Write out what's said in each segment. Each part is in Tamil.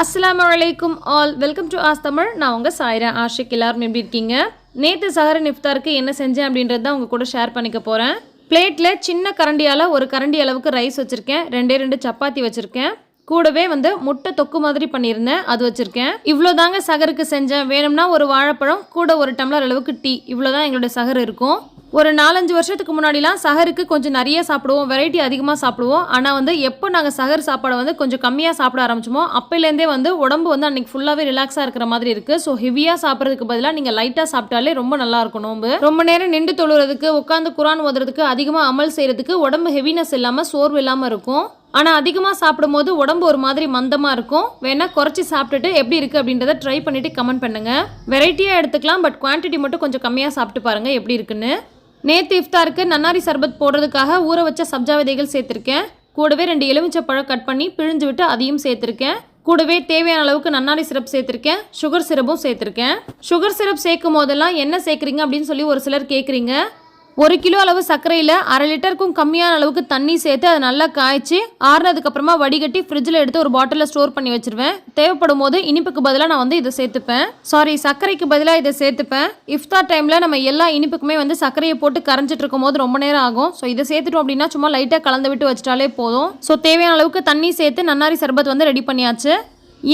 அஸ்ஸலாமு அலைக்கும் ஆல் வெல்கம் டு ஆஸ் தமிழ் நான் உங்கள் சாயிரா ஆஷிக். எல்லாரும் எப்படி இருக்கீங்க? நேற்று சஹரன் இஃப்தாருக்கு என்ன செஞ்சேன் அப்படின்றது தான் உங்கள் கூட ஷேர் பண்ணிக்க போகிறேன் பிளேட்டில் சின்ன கரண்டியால் ஒரு கரண்டி அளவுக்கு ரைஸ் வச்சுருக்கேன். ரெண்டே ரெண்டு சப்பாத்தி வச்சுருக்கேன். கூடவே வந்து முட்டை தொக்கு மாதிரி பண்ணியிருந்தேன். அது வச்சுருக்கேன். இவ்வளோ தாங்க சகருக்கு செஞ்சேன். வேணும்னா ஒரு வாழைப்பழம் கூட ஒரு டம்ளர் அளவுக்கு டீ. இவ்வளோ தான் எங்களோட சகர் இருக்கும். ஒரு நாலஞ்சு வருஷத்துக்கு முன்னாடிலாம் சகருக்கு கொஞ்சம் நிறைய சாப்பிடுவோம் வெரைட்டி அதிகமாக சாப்பிடுவோம். ஆனால் வந்து எப்போ நாங்கள் சகர் சாப்பாடை வந்து கொஞ்சம் கம்மியாக சாப்பிட ஆரம்பிச்சோமோ அப்போலேருந்தே வந்து உடம்பு வந்து அன்னைக்கு ஃபுல்லாகவே ரிலாக்ஸாக இருக்கிற மாதிரி இருக்குது ஸோ ஹெவியாக சாப்பிட்றதுக்கு பதிலாக நீங்கள் லைட்டாக சாப்பிட்டாலே ரொம்ப நல்லா இருக்கும் நோம்பு. ரொம்ப நேரம் நின்று தொழுறதுக்கு உட்காந்து குரான் ஓதுறதுக்கு அதிகமாக அமல் செய்கிறதுக்கு உடம்பு ஹெவினஸ் இல்லாமல் சோர்வு இல்லாமல் இருக்கும். ஆனால் அதிகமாக சாப்பிடும்போது உடம்பு ஒரு மாதிரி மந்தமாக இருக்கும். வேணால் குறைச்சி சாப்பிட்டுட்டு எப்படி இருக்குது அப்படின்றத ட்ரை பண்ணிவிட்டு கமெண்ட் பண்ணுங்கள் வெரைட்டியாக எடுத்துக்கலாம் பட் குவான்டிட்டி மட்டும் கொஞ்சம் கம்மியாக சாப்பிட்டு பாருங்கள் எப்படி இருக்குன்னு. நேற்று இஃப்தாருக்கு நன்னாரி சர்பத் போடுறதுக்காக ஊற வச்ச சப்ஜா விதைகள் சேர்த்துருக்கேன். கூடவே ரெண்டு எலுமிச்சை பழம் கட் பண்ணி பிழிஞ்சு விட்டு அதையும் சேர்த்துருக்கேன். கூடவே தேவையான அளவுக்கு நன்னாரி சிரப் சேர்த்துருக்கேன். சுகர் சிரப்பும் சேர்த்துருக்கேன். சுகர் சிரப் சேர்க்கும் போதெல்லாம் என்ன சேர்க்குறீங்க அப்படின்னு சொல்லி ஒரு சிலர் கேட்குறீங்க ஒரு கிலோ அளவு சர்க்கரையில் அரை லிட்டருக்கும் கம்மியான அளவுக்கு தண்ணி சேர்த்து அதை நல்லா காய்ச்சி ஆறுனதுக்கப்புறமா வடிகட்டி ஃப்ரிட்ஜில் எடுத்து ஒரு பாட்டிலில் ஸ்டோர் பண்ணி வச்சுருவேன். தேவைப்படும் போது இனிப்புக்கு பதிலாக நான் வந்து இதை சேர்த்துப்பேன். சாரி சர்க்கரைக்கு பதிலாக இதை சேர்த்துப்பேன். இஃப்தார் டைமில் நம்ம எல்லா இனிப்புக்குமே வந்து சர்க்கரையை போட்டு கரைஞ்சிட்டு இருக்கும் போது ரொம்ப நேரம் ஆகும். ஸோ இதை சேர்த்துட்டோம் அப்படின்னா சும்மா லைட்டாக கலந்து விட்டு வச்சிட்டாலே போதும். ஸோ தேவையான அளவுக்கு தண்ணி சேர்த்து நன்னாரி சர்பத் வந்து ரெடி பண்ணியாச்சு.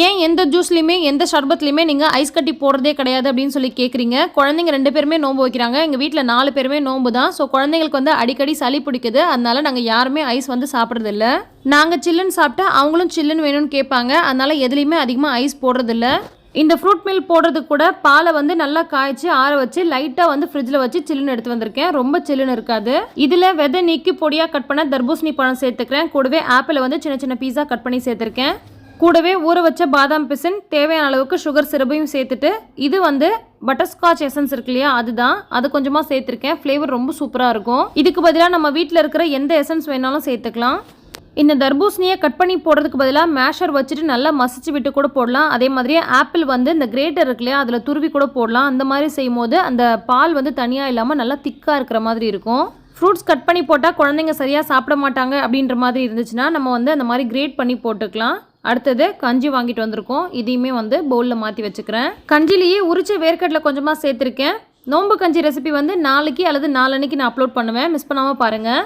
ஏன் எந்த ஜூஸ்லையுமே எந்த ஷர்பத்லையுமே நீங்கள் ஐஸ் கட்டி போடுறதே கிடையாது அப்படின்னு சொல்லி கேட்குறீங்க குழந்தைங்க ரெண்டு பேருமே நோம்பு வைக்கிறாங்க. எங்கள் வீட்டில் நாலு பேருமே நோம்பு தான். ஸோ குழந்தைங்களுக்கு வந்து அடிக்கடி சளி பிடிக்குது. அதனால நாங்கள் யாருமே ஐஸ் வந்து சாப்பிட்றதில்ல. நாங்கள் சில்லுன்னு சாப்பிட்டா அவங்களும் சில்லுன்னு வேணும்னு கேட்பாங்க. அதனால் எதுலேயுமே அதிகமாக ஐஸ் போடுறதில்ல. இந்த ஃப்ரூட் மில்க் போடுறதுக்கு கூட பாலை வந்து நல்லா காய்ச்சி ஆற வச்சு லைட்டாக வந்து ஃப்ரிட்ஜில் வச்சு சில்லுன்னு எடுத்து வந்திருக்கேன். ரொம்ப சில்லுன்னு இருக்காது. இதில் விதை நீக்கி பொடியாக கட் பண்ண தர்பூசணி பழம் சேர்த்துக்கிறேன். கூடவே ஆப்பிளை வந்து சின்ன சின்ன பீஸா கட் பண்ணி சேர்த்துருக்கேன். கூடவே ஊற வச்ச பாதாம் பிசின் தேவையான அளவுக்கு சுகர் சிரப்பையும் சேர்த்துட்டு இது வந்து பட்டர்ஸ்காட்ச் எசன்ஸ் இருக்கு இல்லையா அதுதான். அது கொஞ்சமாக சேர்த்துருக்கேன். ஃப்ளேவர் ரொம்ப சூப்பராக இருக்கும். இதுக்கு பதிலாக நம்ம வீட்டில் இருக்கிற எந்த எசன்ஸ் வேணாலும் சேர்த்துக்கலாம். இந்த தர்பூசணியை கட் பண்ணி போடுறதுக்கு பதிலாக மேஷர் வச்சுட்டு நல்லா மசிச்சு விட்டு கூட போடலாம். அதே மாதிரியே ஆப்பிள் வந்து இந்த கிரேட்டர் இருக்கு இல்லையா அதில் துருவி கூட போடலாம். அந்த மாதிரி செய்யும் போது அந்த பால் வந்து தனியாக இல்லாமல் நல்லா திக்காக இருக்கிற மாதிரி இருக்கும். ஃப்ரூட்ஸ் கட் பண்ணி போட்டால் குழந்தைங்க சரியாக சாப்பிட மாட்டாங்க அப்படின்ற மாதிரி இருந்துச்சுன்னா நம்ம வந்து அந்த மாதிரி கிரேட் பண்ணி போட்டுக்கலாம். அடுத்தது கஞ்சி வாங்கிட்டு வந்திருக்கோம். இதையுமே வந்து பவுலில் மாற்றி வச்சுக்கிறேன். கஞ்சிலேயே உரிச்ச வேர்க்கடலை கொஞ்சமாக சேர்த்துருக்கேன். நோம்பு கஞ்சி ரெசிபி வந்து நாளைக்கு அல்லது நாளன்னைக்கு நான் அப்லோட் பண்ணுவேன். மிஸ் பண்ணாமல் பாருங்கள்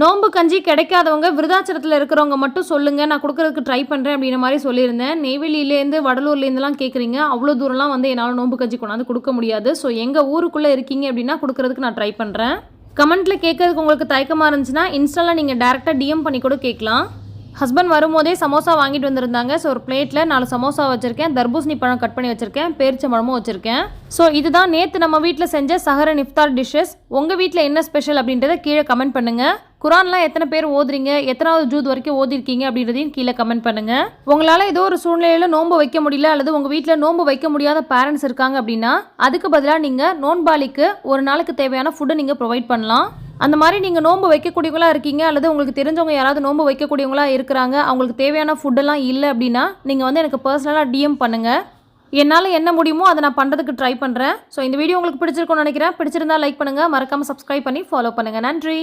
நோம்பு கஞ்சி கிடைக்காதவங்க விருதாச்சலத்தில் இருக்கிறவங்க மட்டும் சொல்லுங்கள் நான் கொடுக்குறதுக்கு ட்ரை பண்ணுறேன் அப்படின்ற மாதிரி சொல்லியிருந்தேன். நெய்வேலியிலேருந்து வடலூர்லேருந்துலாம் கேட்குறீங்க அவ்வளோ தூரம்லாம் வந்து என்னால் நோம்பு கஞ்சி கொண்டாந்து கொடுக்க முடியாது. ஸோ எங்கள் ஊருக்குள்ளே இருக்கீங்க அப்படின்னா கொடுக்குறதுக்கு நான் ட்ரை பண்ணுறேன் கமெண்ட்டில் கேட்கறதுக்கு உங்களுக்கு தயக்கமாக இருந்துச்சுன்னா இன்ஸ்டாவில் நீங்கள் டேரெக்டாக டிஎம் பண்ணி கூட கேட்கலாம். ஹஸ்பண்ட் வரும்போதே சமோசா வாங்கிட்டு வந்திருந்தாங்க. ஸோ ஒரு பிளேட்டில் நாலு சமோசா வச்சுருக்கேன். தர்பூசணி பழம் கட் பண்ணி வச்சுருக்கேன். பேரிச்சம்பழமும் வச்சுருக்கேன். ஸோ இதுதான் நேற்று நம்ம வீட்டில் செஞ்ச சஹர நிஃப்தார் டிஷ்ஷஸ் உங்கள் வீட்டில் என்ன ஸ்பெஷல் அப்படின்றத கீழே கமெண்ட் பண்ணுங்கள் குரான்லாம் எத்தனை பேர் ஓதுறீங்க? எத்தனாவது ஜூத் வரைக்கும் ஓதிருக்கீங்க அப்படின்றதையும் கீழே கமெண்ட் பண்ணுங்கள் உங்களால் ஏதோ ஒரு சூழ்நிலையில் நோன்பு வைக்க முடியல அல்லது உங்கள் வீட்டில் நோன்பு வைக்க முடியாத பேரண்ட்ஸ் இருக்காங்க அப்படின்னா அதுக்கு பதிலாக நீங்கள் நோன்பாளிக்கு ஒரு நாளுக்கு தேவையான ஃபுட்டை நீங்கள் ப்ரொவைட் பண்ணலாம். அந்த மாதிரி நீங்கள் நோன்பு வைக்கக்கூடியவங்களா இருக்கீங்க அல்லது உங்களுக்கு தெரிஞ்சவங்க யாராவது நோன்பு வைக்கக்கூடியவங்களா இருக்கிறாங்க அவங்களுக்கு தேவையான ஃபுட்டெல்லாம் இல்லை அப்படின்னா நீங்கள் வந்து எனக்கு பர்சனலாக டிஎம் பண்ணுங்கள் என்னால் என்ன முடியுமோ அதை நான் பண்ணுறதுக்கு ட்ரை பண்ணுறேன் ஸோ இந்த வீடியோ உங்களுக்கு பிடிச்சிருக்கும்னு நினைக்கிறேன். பிடிச்சிருந்தா லைக் பண்ணுங்கள் மறக்காமல் சப்ஸ்கிரைப் பண்ணி ஃபாலோ பண்ணுங்கள் நன்றி.